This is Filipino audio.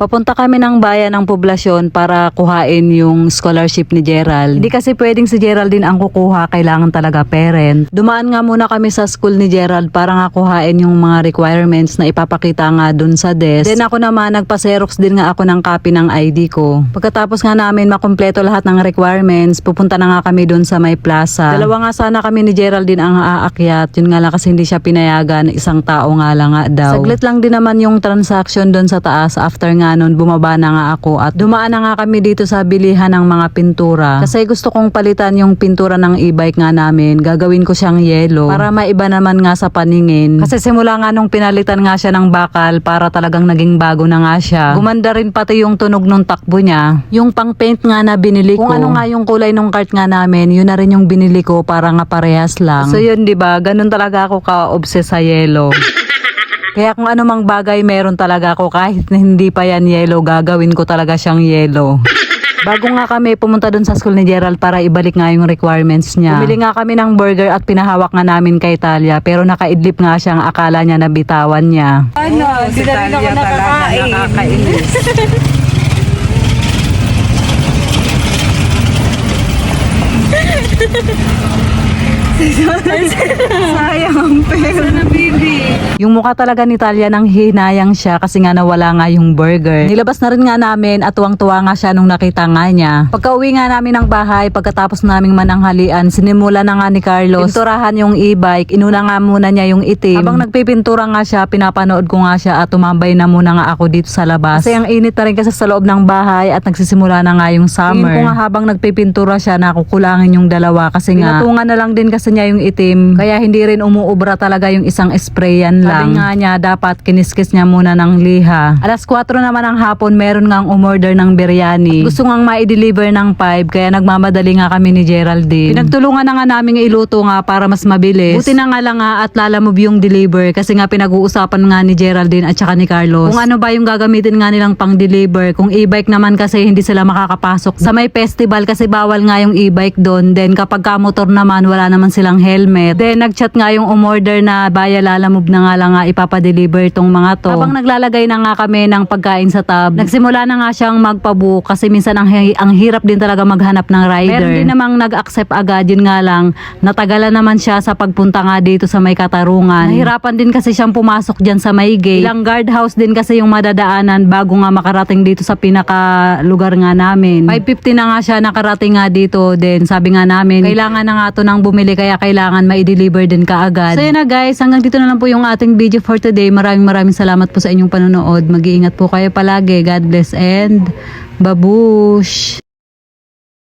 Papunta kami ng bayan ng poblasyon para kuhain yung scholarship ni Gerald. Hindi kasi pwedeng si Geraldine ang kukuha, kailangan talaga parent. Dumaan nga muna kami sa school ni Gerald para nga kuhain yung mga requirements na ipapakita nga dun sa desk. Then ako naman, nagpa-xerox din nga ako ng copy ng ID ko. Pagkatapos nga namin makumpleto lahat ng requirements, pupunta na nga kami dun sa may plaza. Dalawa nga sana kami ni Geraldine ang aakyat. Yun nga lang kasi hindi siya pinayagan, isang tao nga lang nga daw. Saglit lang din naman yung transaction dun sa taas after nga nun bumaba na nga ako at dumaan na nga kami dito sa bilihan ng mga pintura. Kasi gusto kong palitan yung pintura ng e-bike nga namin. Gagawin ko siyang yellow para maiba naman nga sa paningin. Kasi simula nga nung pinalitan nga siya ng bakal para talagang naging bago na nga siya. Gumanda rin pati yung tunog nung takbo niya. Yung pang paint nga na binili ko. Kung ano nga yung kulay nung cart nga namin, yun na rin yung binili ko para nga parehas lang. So yun, di ba? Ganun talaga ako ka-obsess sa yellow. Kaya kung anumang bagay meron talaga ako kahit na hindi pa yan yellow, gagawin ko talaga siyang yellow. Bago nga kami pumunta dun sa school ni Gerald para ibalik nga yung requirements niya. Bumili nga kami ng burger at pinahawak nga namin kay Talia pero nakaidlip nga siya ang akala niya na bitawan niya. Ano, di na rin ako nakakain. Sayang ang pera na baby. Yung mukha talaga ni Talia nang hinayang siya kasi nga nawala nga yung burger. Nilabas na rin nga namin at tuwang-tuwa nga siya nung nakita nga niya. Pagka uwi nga namin ng bahay, pagkatapos naming mananghalian, sinimula na nga ni Carlos. Pinturahan yung e-bike, inuna nga muna niya yung itim. Habang nagpipintura nga siya, pinapanood ko nga siya at tumambay na muna nga ako dito sa labas. Kasi ang init na rin kasi sa loob ng bahay at nagsisimula na nga yung summer. Tingin ko nga habang nagpipintura siya, nakukulangin yung dalawa kasi nga pinatungan na lang din kasi niya yung itim. Kaya hindi rin umuubra talaga yung isang sprayan lang. Sabi nga niya, dapat kiniskis niya muna ng liha. Alas 4 naman ng hapon, meron ngang umorder ng biryani. Gusto ngang ma-deliver ng 5, kaya nagmamadali nga kami ni Geraldine. Pinagtulungan na nga namin iluto nga para mas mabilis. Buti na nga lang nga at lalamove yung deliver kasi nga pinag-uusapan nga ni Geraldine at saka ni Carlos. Kung ano ba yung gagamitin nga nilang pang deliver. Kung e-bike naman kasi hindi sila makakapasok sa may festival kasi bawal nga yung e-bike doon. Then kapag ka motor naman wala naman silang helmet. Then nagchat nga yung umorder na baya lalamove na nga lang nga ipapadeliver tong mga to. Habang naglalagay na nga kami ng pagkain sa tab, nagsimula na nga siyang magpabook kasi minsan ang, hi- ang hirap din talaga maghanap ng rider. Meron din namang nag-accept agad, yun nga lang, natagalan naman siya sa pagpunta nga dito sa may katarungan. Nahirapan din kasi siyang pumasok dyan sa may gate. Ilang guardhouse din kasi yung madadaanan bago nga makarating dito sa pinaka lugar nga namin. 5.50 na nga siya nakarating nga dito din. Sabi nga namin, kailangan na nga to nang bumili kaya kailangan ma-deliver din kaagad. So yun na guys, hanggang dito na lang po yung ating video for today. Maraming maraming salamat po sa inyong panonood. Mag-iingat po kayo palagi. God bless and babush!